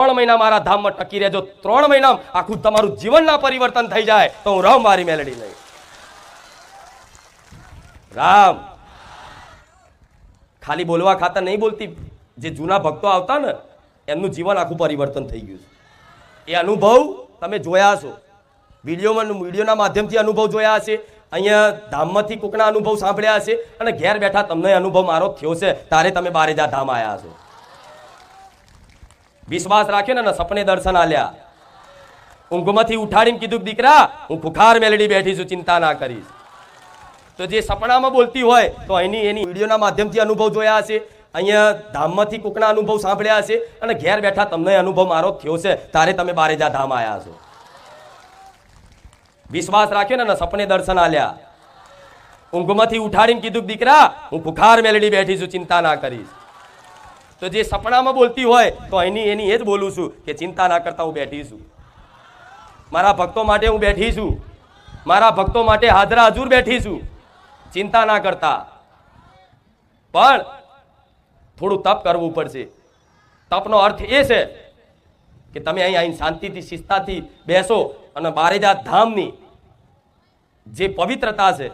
ત્રણ મહિના મારા ધામમાં ટકી રહેજો. ત્રણ મહિના આખું તમારું જીવનના પરિવર્તન થઈ જાય તો હું રામ મારી મેલડી લઈ. રામ. ખાલી બોલવા ખાતર નહીં બોલતી, જે જૂના ભક્તો આવતા ને, એમનું જીવન આખું પરિવર્તન થઈ ગયું છે. એ અનુભવ તમે જોયા છો. વિડીયોમાં વિડીયોના માધ્યમથી અનુભવ જોયા હશે. અહીંયા ધામમાંથી કોકના અનુભવ સાંભળ્યા હશે અને ઘેર બેઠા તમને અનુભવ મારો થયો છે. તારે તમે બારેજા ધામ આવ્યા છો. વિશ્વાસ રાખ્યો ને સપને દર્શન આલ્યા. ઊંઘમાંથી ઉઠાડીને કીધું દીકરા, હું ફુખાર મેલડી બેઠી છું, ચિંતા ના કરીશ. તો જે સપનામાં બોલતી હોય, તો એની એની વિડીયોના માધ્યમથી અનુભવ જોયા હશે. અહીંયા ધામમાંથી કોકના અનુભવ સાંભળ્યા હશે. અને ઘેર બેઠા તમને અનુભવ મારો થયો છે. તારે તમે બારેજા ધામ આવ્યા છો. વિશ્વાસ રાખ્યો ને સપને દર્શન આલ્યા. ઊંઘમાંથી ઉઠાડીને કીધું દીકરા, હું ભુખાર મેલડી બેઠી છું, ચિંતા ના કરીશ. તો જે સપનામાં બોલતી હોય, તો એની એની એ જ બોલું છું કે ચિંતા ના કરતા હું બેઠી છું. મારા ભક્તો માટે હું બેઠી છું. મારા ભક્તો માટે હાજરા હજુર બેઠી છું. ચિંતા ના કરતા. પણ થોડું તપ કરવું પડશે. તપનો અર્થ એ છે કે તમે અહીં અહીં શાંતિથી, શિસ્તાથી બેસો અને બારેજા ધામની જે પવિત્રતા છે,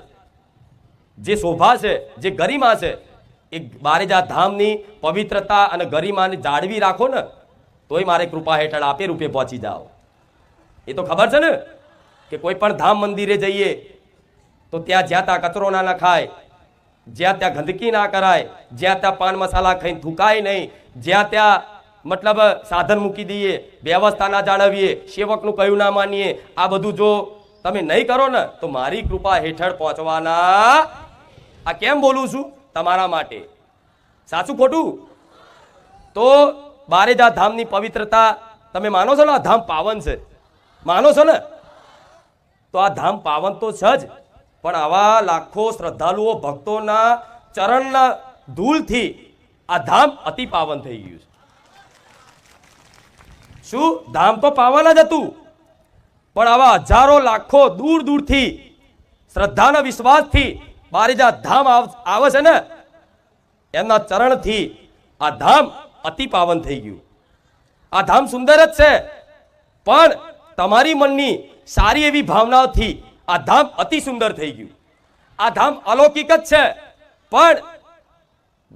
જે શોભા છે, જે ગરિમા છે એ બારેજા ધામની પવિત્રતા અને ગરિમાને જાળવી રાખો ને, તોય મારે કૃપા હેઠળ આપે, રૂપે પહોંચી જાઓ. એ તો ખબર છે ને કે કોઈ પણ ધામ મંદિરે જઈએ, તો ત્યાં જ્યાં ત્યાં કચરો ના નખાય, જ્યાં ત્યાં ગંદકી ના કરાય, જ્યાં ત્યાં પાન મસાલા ખાઈને થૂકાય નહીં, જ્યાં ત્યાં મતલબ સાધન મૂકી દઈએ, વ્યવસ્થા ના જાળવીએ, સેવકનું કયું ના માનીએ, આ બધું જો તમે નહીં કરો ને, તો મારી કૃપા હેઠળ પહોંચવાના. આ કેમ બોલું છું? તમારા માટે. સાચું ખોટું? તો બારેજા ધામની પવિત્રતા તમે માનો છો ને? આ ધામ પાવન છે. માનો છો ને? તો આ ધામ પાવન તો છે જ, પણ આવા લાખો શ્રદ્ધાળુઓ ભક્તોના ચરણના ધૂળથી આ ધામ અતિ પાવન થઈ ગયું છે. શું? ધામ તો પાવન જ હતું. પણ આવા હજારો લાખો દૂર દૂરથી, શ્રદ્ધાના વિશ્વાસથી બારીજા ધામ આવે છે ને એમના ચરણથી આ ધામ અતિ પાવન થઈ ગયું. આ ધામ સુંદર જ છે, પણ તમારી મનની સારી એવી ભાવનાઓથી આ ધામ અતિ સુંદર થઈ ગયું. આ ધામ અલૌકિક જ છે, પણ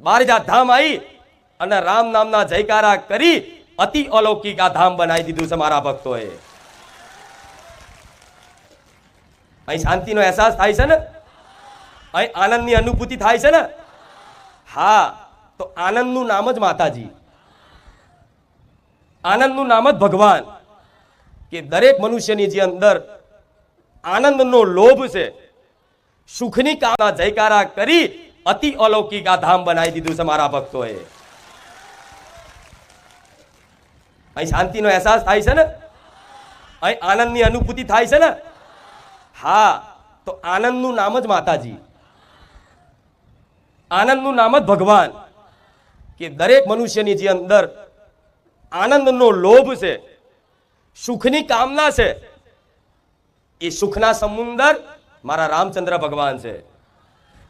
બારીજા ધામ આવી અને રામ નામના જયકારા કરી અતિ અલૌકિક આ ધામ બનાવી દીધું છે મારા ભક્તોએ. અહીં શાંતિનો અહેસાસ થાય છે ને? અહીં આનંદની અનુભૂતિ થાય છે ને? હા, તો આનંદનું નામ જ માતાજી. આનંદનું નામ જ ભગવાન. કે દરેક મનુષ્યની જે અંદર આનંદનો લોભ છે, સુખની કામના જયકારા કરી અતિ અલૌકિક આ ધામ બનાવી દીધું છે મારા ભક્તોએ. અહીં શાંતિનો અહેસાસ થાય છે ને? અહીં આનંદની અનુભૂતિ થાય છે ને? હા, તો આનંદનું નામ જ માતાજી. આનંદનું નામ જ ભગવાન. કે દરેક મનુષ્યની જે અંદર આનંદનો લોભ છે, સુખની કામના છે, એ સુખના સમુંદર મારા રામચંદ્ર ભગવાન છે.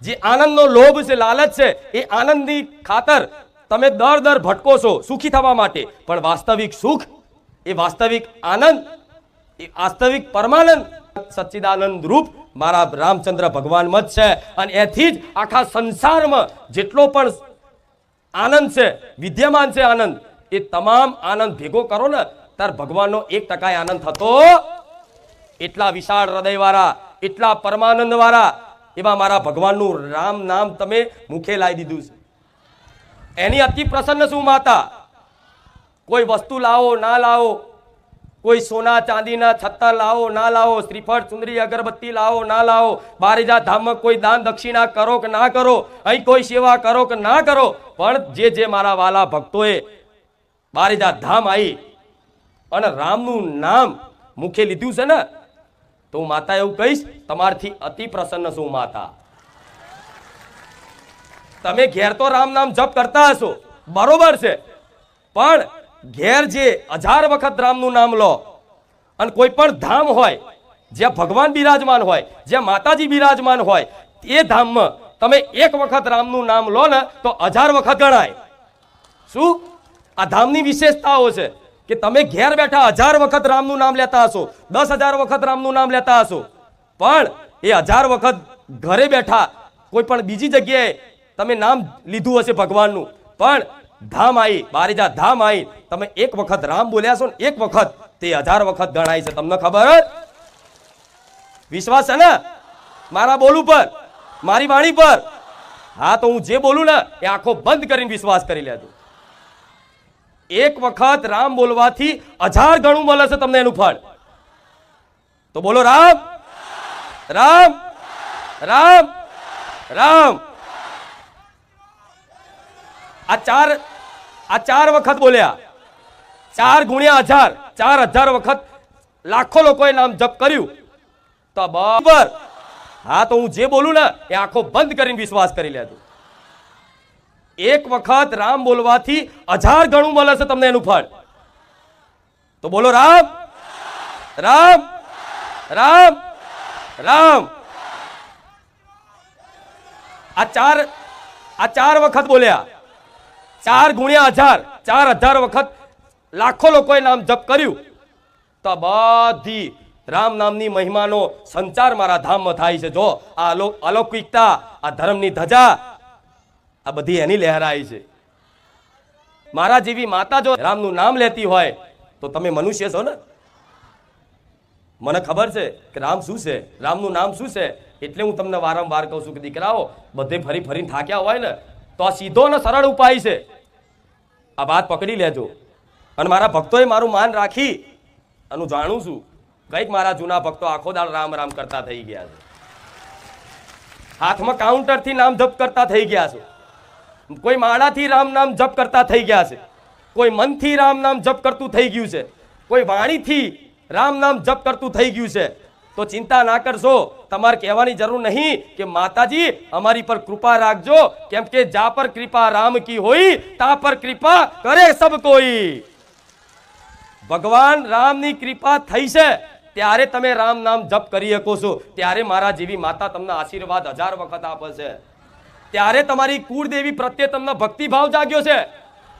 જે આનંદનો લોભ છે, લાલચ છે, એ આનંદની ખાતર તમે દર દર ભટકો છો સુખી થવા માટે. પણ વાસ્તવિક સુખ એ વાસ્તવિક આનંદ, એ વાસ્તવિક પરમાનંદ સચ્ચિદાનંદ રૂપ મારા રામચંદ્ર ભગવાનમાં જ છે. અને એથી જ આખા સંસારમાં જેટલો પણ આનંદ છે, વિદ્યમાન છે આનંદ, એ તમામ આનંદ ભેગો કરો ને, તાર ભગવાનનો એક ટકા આનંદ થતો એટલા વિશાળ હૃદયવાળા, એટલા પરમાનંદ વાળા એવા મારા ભગવાનનું રામ નામ તમે મુખે લાવી દીધું છે. એની અતિ પ્રસન્ન શું માતા? કોઈ વસ્તુ લાવો, ના લાવો કોઈ સોના ચાંદીના છત્તા લાવો, ના લાવો, શ્રીફળ, સુંદરી, અગરબત્તી લાવો, ના લાવો બારેજા ધામમાં કોઈ દાન દક્ષિણા કરો કે ના કરો, અહીં કોઈ સેવા કરો કે ના કરો, પણ જે જે મારા વાલા ભક્તોએ બારેજા ધામ આવી અને રામનું નામ મુખે લીધું છે ને, તો હું માતા એવું કહીશ, તમારથી અતિ પ્રસન્ન છું માતા. તમે ઘેર તો રામ નામ જપ કરતા હશો, બરોબર છે, પણ ઘેર જે હજાર વખત રામનું નામ લો, અને કોઈ પણ ધામ હોય જ્યાં ભગવાન બિરાજમાન હોય જ્યાં માતાજી બિરાજમાન હોય, એ ધામમાં તમે એક વખત રામનું નામ લો ને, તો હજાર વખત ગણાય. શું? આ ધામની વિશેષતાઓ છે કે તમે ઘેર બેઠા હજાર વખત રામનું નામ લેતા હશો, દસ હજાર વખત રામનું નામ લેતા હશો. પણ એ હજાર વખત ઘરે બેઠા કોઈ પણ બીજી જગ્યાએ તમે નામ લીધું હશે ભગવાનનું. પણ ધામ આવી બારીજા ધામ આવી તમે એક વખત રામ બોલ્યા છો ને એક વખત, તે હજાર વખત ગણાય છે. તમને ખબર? વિશ્વાસ છે ને? મારા બોલું પર મારી વાણી પર. હા, તો હું જે બોલું ને, એ આંખો બંધ કરીને વિશ્વાસ કરી લેજો. એક વખત રામ બોલવાથી હજાર ગણું મળે છે તમને એનું ફળ. તો બોલો, રામ રામ રામ રામ. આ ચાર આ ચાર વખત બોલ્યા. ચાર ગુણ્યા હજાર, ચાર હજાર વખત લાખો લોકોએ નામ જપ કર્યું. તો બરાબર. હા, તો હું જે બોલું ને, એ આંખો બંધ કરીને વિશ્વાસ કરી લેજો. એક વખત રામ બોલવાથી હજાર ગણું મળે છે તમને એનું ફળ. તો બોલો રામ. રામ. રામ. રામ. આ ચાર આ ચાર વખત બોલ્યા. ચાર ગુણ્યા હજાર, ચાર હજાર વખત લાખો લોકોએ નામ જપ કર્યું. તો બધી રામ નામની મહિમાનો સંચાર મારા ધામમાં થાય છે. જો આ અલો- અલૌકિકતા, આ ધર્મની ધજા, આ બધી એની લહેરાઈ છે. મારા જેવી માતા જો રામનું નામ લેતી હોય, તો તમે મનુષ્ય છો ને? મને ખબર છે કે રામ શું છે? રામનું નામ શું છે? એટલે હું તમને વારંવાર કહું છું કે દીકરાઓ, બધે ફરી ફરીને થાક્યા હોય ને તો આ સીધો અને સરળ ઉપાય છે. આ વાત પકડી લેજો. અને મારા ભક્તોએ મારું માન રાખી અને જાણું છું, કંઈક મારા જૂના ભક્તો આખો દાળ રામ રામ કરતા થઈ ગયા છે. હાથમાં કાઉન્ટરથી નામ જપ કરતા થઈ ગયા છે. કોઈ માળાથી રામ નામ જપ કરતા થઈ ગયા છે. કોઈ મનથી રામ નામ જપ કરતું થઈ ગયું છે. કોઈ વાણીથી રામ નામ જપ કરતું થઈ ગયું છે. તો ચિંતા ના કરશો. તમારે કહેવાની જરૂર નહીં કે માતાજી, અમારી પર કૃપા રાખજો. કેમ કે જા પર કૃપા રામ કી હોય, તા પર કૃપા કરે સબ કોઈ. ભગવાન રામની કૃપા થઈ છે. ત્યારે તમે રામ નામ જપ કરી શકો છો. ત્યારે મારા જેવી માતા તમને આશીર્વાદ હજાર વખત આપે છે. ત્યારે તમારી કુળદેવી પ્રત્યે તમને ભક્તિભાવ જાગ્યો છે.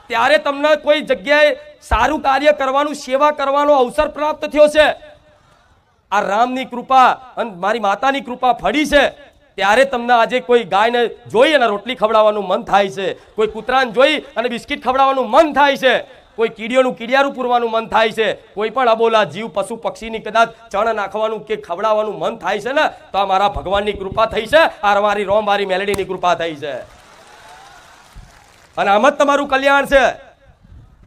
ત્યારે તમને કોઈ જગ્યાએ સારું કાર્ય કરવાનું, સેવા કરવાનો અવસર પ્રાપ્ત થયો છે. આ રામની કૃપા અને મારી માતાની કૃપા ફળી છે. ત્યારે તમને આજે કોઈ ગાયને જોઈ અને રોટલી ખવડાવવાનું મન થાય છે. કોઈ કૂતરાને જોઈ અને બિસ્કિટ ખવડાવવાનું મન થાય છે. કોઈ કીડીઓનું કીડિયારું પૂરવાનું મન થાય છે. કોઈ પણ અબોલા જીવ, પશુ, પક્ષીની કદાચ ચણ નાખવાનું કે ખવડાવવાનું મન થાય છે ને, તો આ મારા ભગવાનની કૃપા થઈ છે. આ મારી રોમ, મારી મેલેડીની કૃપા થઈ છે. અને આમ જ તમારું કલ્યાણ છે.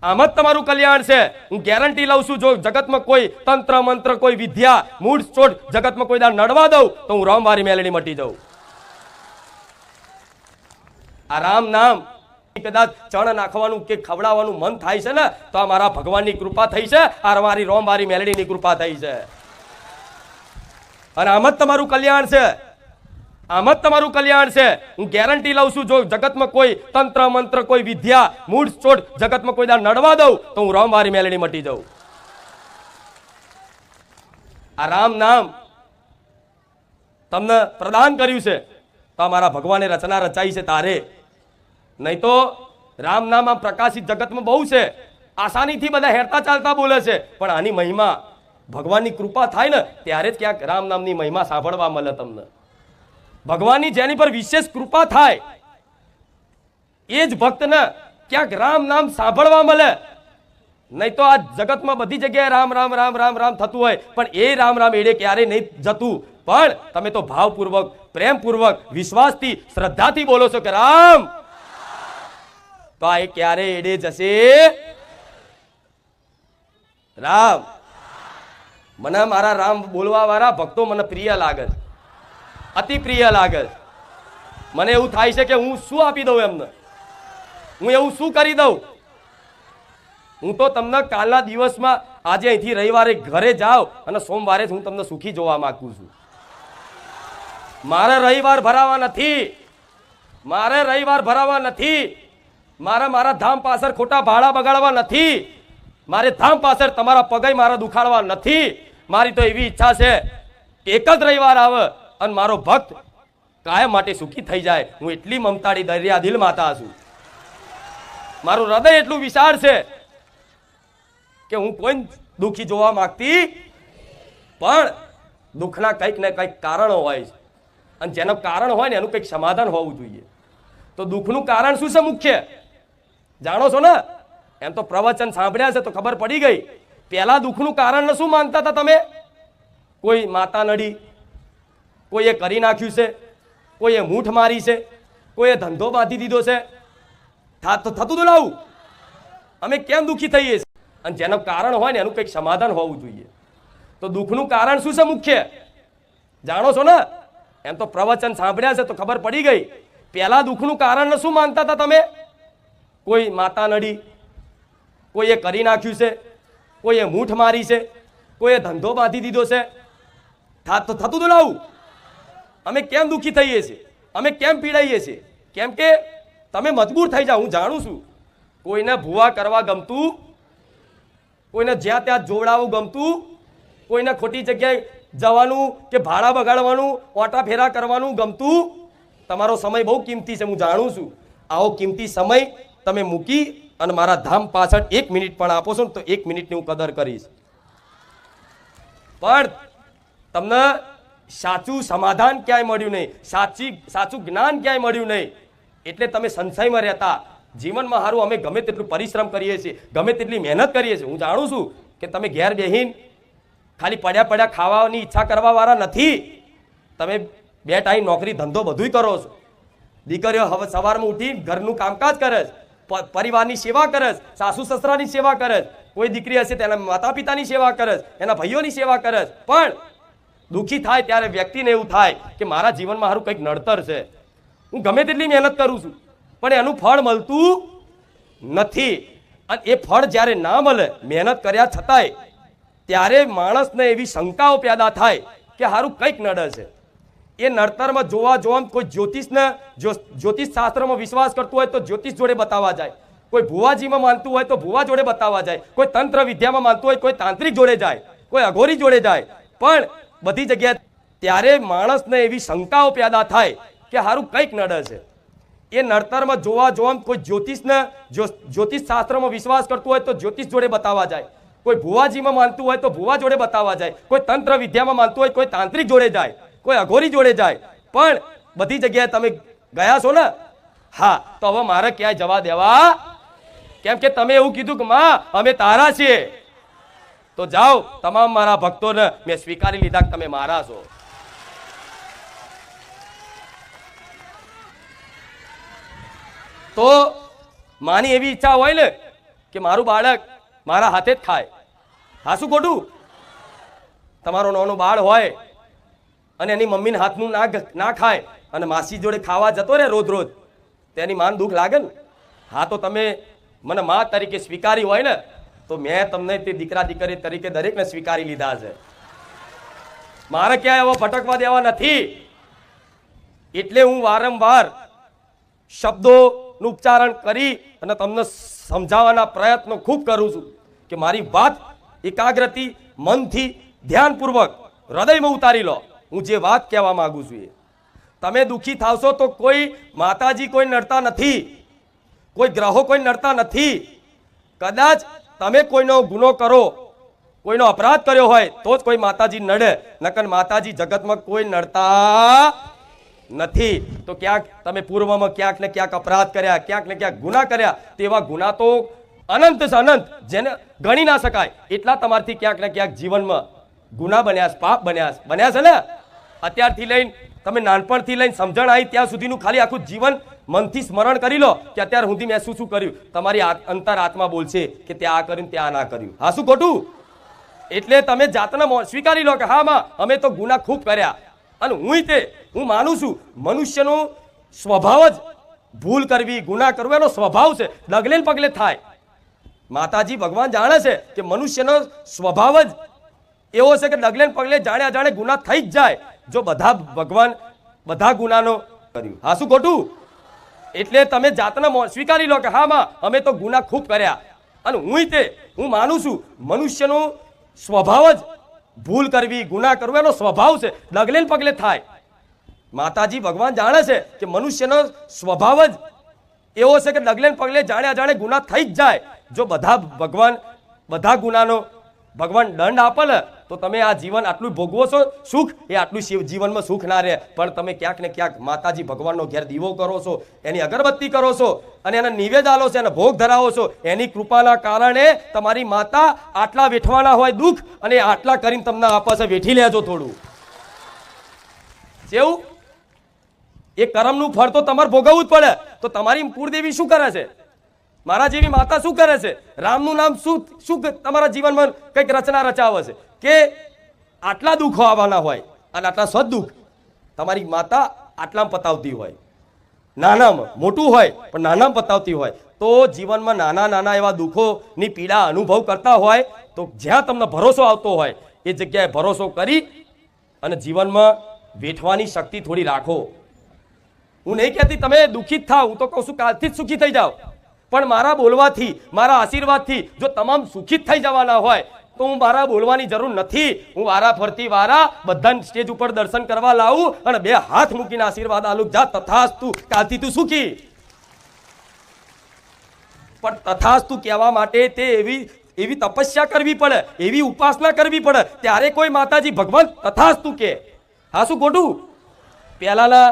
આમ જ તમારું કલ્યાણ છે. હું ગેરંટી લઉં છું, જો જગતમાં કોઈ તંત્ર, મંત્ર, કોઈ વિદ્યા, મૂળ ચોટ જગતમાં કોઈ દાડ નડવા દઉં, તો હું રામ મેલેડી મટી જાઉં. આ રામ નામ કદાચ ચણ નાખવાનું કે ખવડાવવાનું મન થાય છે ને, તો આ મારા ભગવાનની કૃપા થઈ છે, આ મારી રોમ મારી મેલેડીની કૃપા થઈ છે. અને આમ જ તમારું કલ્યાણ છે. આમ જ તમારું કલ્યાણ છે. હું ગેરંટી લઉં છું, જો જગતમાં કોઈ તંત્ર, મંત્ર, કોઈ વિદ્યા, મૂળ, ચોટ જગતમાં કોઈ દાડ નડવા દઉં, તો હું રામ મારી મેલેડી મટી જાઉં. આ રામ નામ તમને પ્રદાન કર્યું છે. તો અમારા મારા ભગવાને રચના રચાઈ છે તારે. નહીં તો રામ નામ આ પ્રકાશિત જગતમાં બહુ છે. આસાનીથી બધા હેરતા ચાલતા બોલે છે. પણ આની મહિમા ભગવાનની કૃપા થાય ને, ત્યારે જ ક્યાંક રામ નામની મહિમા સાંભળવા મળે તમને. ભગવાનની જેની પર વિશેષ કૃપા થાય, એ જ ભક્તને ક્યાંક રામ નામ સાંભળવા મળે. નહીં તો આ જગતમાં બધી જગ્યાએ રામ રામ રામ રામ રામ થતું હોય, પણ એ રામ રામ એડે ક્યારેય નહીં જતું. પણ તમે તો ભાવપૂર્વક, પ્રેમપૂર્વક, વિશ્વાસથી, શ્રદ્ધાથી બોલો છો કે રામ! તો આ એ ક્યારે એડે જશે? રામ! મને મારા રામ બોલવા વાળા ભક્તો મને પ્રિય લાગે છે. અતિ પ્રિય લાગે મને એવું થાય છે કે હું શું આપી દઉં એમને? હું એવું શું કરી દઉં? હું તો તમને કાલના દિવસમાં આજે અહીંથી રવિવારે ઘરે જાઓ અને સોમવારે જ હું તમને સુખી જોવા માગું છું. મારે રવિવાર ભરાવા નથી. મારે રવિવાર ભરાવા નથી. મારે મારા ધામ પાછળ ખોટા ભાડા બગાડવા નથી. મારે ધામ પાછળ તમારા પગય મારા દુખાડવા નથી. મારી તો એવી ઈચ્છા છે, એક જ રવિવાર આવે અને મારો ભક્ત કાયમ માટે સુખી થઈ જાય. હું એટલી મમતાળી દરિયા દિલ માતા છું. મારું હૃદય એટલું વિશાળ છે કે હું કોઈ દુઃખી જોવા માંગતી પણ દુઃખના કંઈક ને કંઈક કારણો હોય છે. અને જેનું કારણ હોય ને એનું કંઈક સમાધાન હોવું જોઈએ. તો દુઃખનું કારણ શું છે મુખ્ય? જાણો છો ને? એમ તો પ્રવચન સાંભળ્યા છે તો ખબર પડી ગઈ. પહેલા દુઃખનું કારણ શું માનતા હતા તમે? કોઈ માતા નડી કોઈએ કરી નાખ્યું છે, કોઈએ મૂઠ મારી છે, કોઈએ ધંધો બાંધી દીધો છે. થતું તો લાવું. અમે કેમ દુઃખી થઈએ છીએ? અને જેનું કારણ હોય ને એનું કંઈક સમાધાન હોવું જોઈએ. તો દુઃખનું કારણ શું છે મુખ્ય? જાણો છો ને? એમ તો પ્રવચન સાંભળ્યા છે તો ખબર પડી ગઈ. પહેલા દુઃખનું કારણ શું માનતા હતા તમે? કોઈ માતા નડી, કોઈએ કરી નાખ્યું છે, કોઈએ મૂઠ મારી છે, કોઈએ ધંધો બાંધી દીધો છે. થતું તો લાવું. અમે કેમ દુઃખી થઈએ છીએ? અમે કેમ પીડાઈએ છીએ? કેમ કે તમે મજબૂર થઈ જાઓ, હું જાણું છું. કોઈને ભૂવા કરવા ગમતું, કોઈને જ્યાં ત્યાં જોવડાવવું ગમતું, કોઈને ખોટી જગ્યાએ જવાનું કે ભાડા બગાડવાનું, ઓટા ફેરા કરવાનું ગમતું, તમારો સમય બહુ કિંમતી છે, હું જાણું છું. આવો કિંમતી સમય તમે મૂકી અને મારા ધામ પાછળ એક મિનિટ પણ આપો છો ને તો એક મિનિટની હું કદર કરીશ. પણ તમને સાચું સમાધાન ક્યાંય મળ્યું નહીં. સાચી, સાચું જ્ઞાન ક્યાંય મળ્યું નહીં. એટલે તમે સંશયમાં રહેતા. જીવનમાં સારું અમે ગમે તેટલું પરિશ્રમ કરીએ છીએ, ગમે તેટલી મહેનત કરીએ છીએ. હું જાણું છું કે તમે ઘેર બેહીન ખાલી પડ્યા પડ્યા ખાવાની ઈચ્છા કરવાવાળા નથી. તમે બે ટાઈમ નોકરી, ધંધો બધુંય કરો છો. દીકરીઓ હવે સવારમાં ઉઠી ઘરનું કામકાજ કરે છે પરિવારની સેવા કરે છે, સાસુ સસરાની સેવા કરે છે. કોઈ દીકરી હશે તેના માતા પિતાની સેવા કરે છે, એના ભાઈઓની સેવા કરે છે. પણ દુઃખી થાય ત્યારે વ્યક્તિને એવું થાય કે મારા જીવનમાં મારું કંઈક નડતર છે. હું ગમે તેટલી મહેનત કરું છું, પણ એનું ફળ મળતું નથી. અને એ ફળ જ્યારે ના મળે, મહેનત કર્યા છતાંય, ત્યારે માણસને એવી શંકાઓ પેદા થાય કે સારું કંઈક નડે છે. એ નડતરમાં જોવા જોવા કોઈ જ્યોતિષને જ્યોતિષ શાસ્ત્રમાં વિશ્વાસ કરતું હોય તો જ્યોતિષ જોડે બતાવવા જાય. કોઈ ભુવાજીમાં માનતું હોય તો ભુવા જોડે બતાવવા જાય. કોઈ તંત્ર વિદ્યામાં માનતું હોય, કોઈ તાંત્રિક જોડે જાય. કોઈ અઘોરી જોડે જાય. પણ બધી જગ્યાએ ત્યારે માણસને એવી શંકાઓ પેદા થાય કે સારું કંઈક નડે છે. એ નડતરમાં જોવા જોવા કોઈ જ્યોતિષને જ્યોતિષ શાસ્ત્રમાં વિશ્વાસ કરતું હોય તો જ્યોતિષ જોડે બતાવવા જાય. કોઈ ભુવાજીમાં માનતું હોય તો ભુવા જોડે બતાવવા જાય. કોઈ તંત્ર વિદ્યામાં માનતું હોય કોઈ તાંત્રિક જોડે જાય. કોઈ અઘોરી જોડે જાય. પણ બધી જગ્યાએ તમે ગયા છો ને? હા, તો હવે મારે ક્યાંય જવા દેવા? કેમ કે તમે એવું કીધું કે, માં, અમે તારા છીએ. તો જાઓ, તમામ મારા ભક્તોને મેં સ્વીકારી લીધા તમે મારા છો. તો માની એવી ઈચ્છા હોય ને કે મારું બાળક મારા હાથે જ ખાય. હા શું ખોટું? તમારો નાનો બાળ હોય અને એની મમ્મીને હાથનું ના ના ખાય અને માસી જોડે ખાવા જતો રહે રોજ રોજ તેની માન દુઃખ લાગે ને? હા તો તમે મને મા તરીકે સ્વીકારી હોય ને તો મેં તમને તે દીકરા દીકરી તરીકે દરેકને સ્વીકારી લીધા છે. મારે ક્યાંય એવો ભટકવા દેવા નથી. એટલે હું વારંવાર શબ્દોનું ઉચ્ચારણ કરી અને તમને સમજાવવાના પ્રયત્નો ખૂબ કરું છું કે મારી વાત એકાગ્રતી મનથી ધ્યાનપૂર્વક, હૃદયમાં ઉતારી લો. હું જે વાત કહેવા માંગુ છું એ. તમે દુઃખી થાવશો તો કોઈ માતાજી કોઈ નડતા નથી. કોઈ ગ્રહો કોઈ નડતા નથી. કદાચ તમે કોઈનો ગુનો કરો, કોઈનો અપરાધ કર્યો હોય, તો જ કોઈ માતાજી નડે. નકર માતાજી જગતમાં કોઈ નડતા નથી. તો ક્યાંક તમે પૂર્વમાં ક્યાંક ને ક્યાંક અપરાધ કર્યા, ક્યાંક ને ક્યાંક ગુના કર્યા, તેવા ગુના તો અનંત છે અનંત, જેને ગણી ના શકાય. એટલા તમારથી ક્યાંક ને ક્યાંક જીવનમાં ગુના બન્યા પાપ બન્યા. બન્યા છે ને? અત્યારથી લઈને તમે નાનપણથી લઈને સમજણ આવી, ત્યાં સુધીનું ખાલી આખું જીવન મનથી સ્મરણ કરી લો કે અત્યાર સુધી મેં શું શું કર્યું? તમારી અંતર આત્મા બોલશે કે ત્યાં આ કર્યું તે આ ના કર્યું. હા, શું ખોટું? એટલે તમે જાતના સ્વીકારી લો કે હા, માં, અમે તો ગુના ખૂબ કર્યા. અને હું તે, હું માનું છું, મનુષ્યનો સ્વભાવ જ ભૂલ કરવી, ગુના કરવો એનો સ્વભાવ છે. ડગલે પગલે થાય. માતાજી ભગવાન જાણે છે કે મનુષ્યનો સ્વભાવ જ એવો છે કે ડગલે પગલે જાણે જાણે ગુના થઈ જ જાય. જો બધા ભગવાન બધા ગુનાનો કર્યું. હા, શું ખોટું? એટલે તમે જાતના સ્વીકારી લો કે હા માં, અમે તો ગુના ખૂબ કર્યા. અને હું તે, હું માનું છું, મનુષ્યનો સ્વભાવ જ ભૂલ કરવી, ગુના કરવો, એનો સ્વભાવ છે. ડગલે પગલે થાય. માતાજી ભગવાન જાણે છે કે મનુષ્યનો સ્વભાવ જ એવો છે કે ડગલે પગલે જાણે અજાણે ગુના થઈ જ જાય. જો બધા ભગવાન, બધા ગુનાનો ભગવાન દંડ આપે ને તો તમે આ જીવન આટલું ભોગવો છો? સુખ? એ આટલું જીવનમાં સુખ ના રહે. પણ તમે ક્યાંક ને ક્યાંક માતાજી ભગવાનનો ઘેર દીવો કરો છો, એની અગરબત્તી કરો છો, અને એના નિવેદ આલો છો, એને ભોગ ધરાવો છો. એની કૃપાના કારણે તમારી માતા આટલા વેઠવાના હોય દુઃખ, અને આટલા કરીને તમને આપે છે, વેઠી લેજો થોડું. જેવું? એ કરમનું ફળ તો તમારે ભોગવવું જ પડે. તો તમારી કુળદેવી શું કરે છે? મારા જેવી માતા શું કરે છે? રામનું નામ શું શું તમારા જીવનમાં કંઈક રચના રચાવે છે? કે આટલા દુઃખો આવવાના હોય અને આટલા સદ દુઃખ તમારી માતા આટલામાં પતાવતી હોય. નાનામાં મોટું હોય પણ નાનામાં પતાવતી હોય. તો જીવનમાં નાના નાના એવા દુઃખોની પીડા અનુભવ કરતા હોય તો જ્યાં તમને ભરોસો આવતો હોય એ જગ્યાએ ભરોસો કરી અને જીવનમાં વેઠવાની શક્તિ થોડી રાખો. હું નહીં કહેતી તમે દુઃખી જ થાવ, હું તો કહું છું કાલથી જ સુખી થઈ જાઓ. પણ મારા બોલવાથી, મારા આશીર્વાદથી જો તમામ સુખિત થઈ જવાના હોય, તો હું મારા બોલવાની જરૂર નથી. હું વારા ફરતી વારા બધા સ્ટેજ ઉપર દર્શન કરવા લાવું અને બે હાથ મૂકીને આશીર્વાદ આલુક જા, તથાસ્તુ. કાલથી તું સુખી. પણ તથાસ્તુ કહેવા માટે તે એવી એવી તપસ્યા કરવી પડે, એવી ઉપાસના કરવી પડે. ત્યારે કોઈ માતાજી ભગવાન તથાસ્તુ કે. હા શું ખોટું? પહેલાના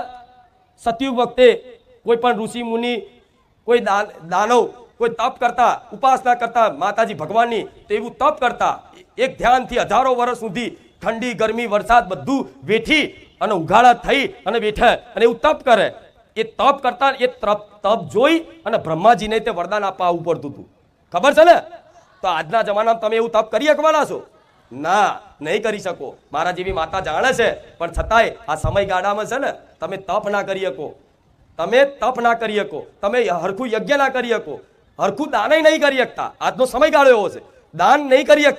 સતયુગ વખતે કોઈ પણ ઋષિ મુનિ કોઈ દાન દાનવ કોઈ તપ કરતા, ઉપાસના કરતા માતાજી ભગવાનની તેવું તપ કરતા, એક ધ્યાનથી હજારો વર્ષ સુધી ઠંડી, ગરમી, વરસાદ બધું વેઠી અને ઉઘાડા થઈ અને બેઠે અને એવું તપ કરે. એ તપ કરતા એ તપ તપ જોઈ અને બ્રહ્માજીને તે વરદાન આપવા આવવું પડતું હતું. ખબર છે ને? તો આજના જમાનામાં તમે એવું તપ કરી શકવાના છો? ના, નહીં કરી શકો. મારા જેવી માતા જાણે છે, પણ છતાંય આ સમયગાળામાં છે ને, તમે તપ ના કરી શકો. તમે તપ ના કરી શકો, તમે હરખું યજ્ઞ ના કરી શકો. હરખું દાનય નહીં કરી શકતા. આજનો સમયગાળો એવો છે. દાન નહીં કરી શકતા.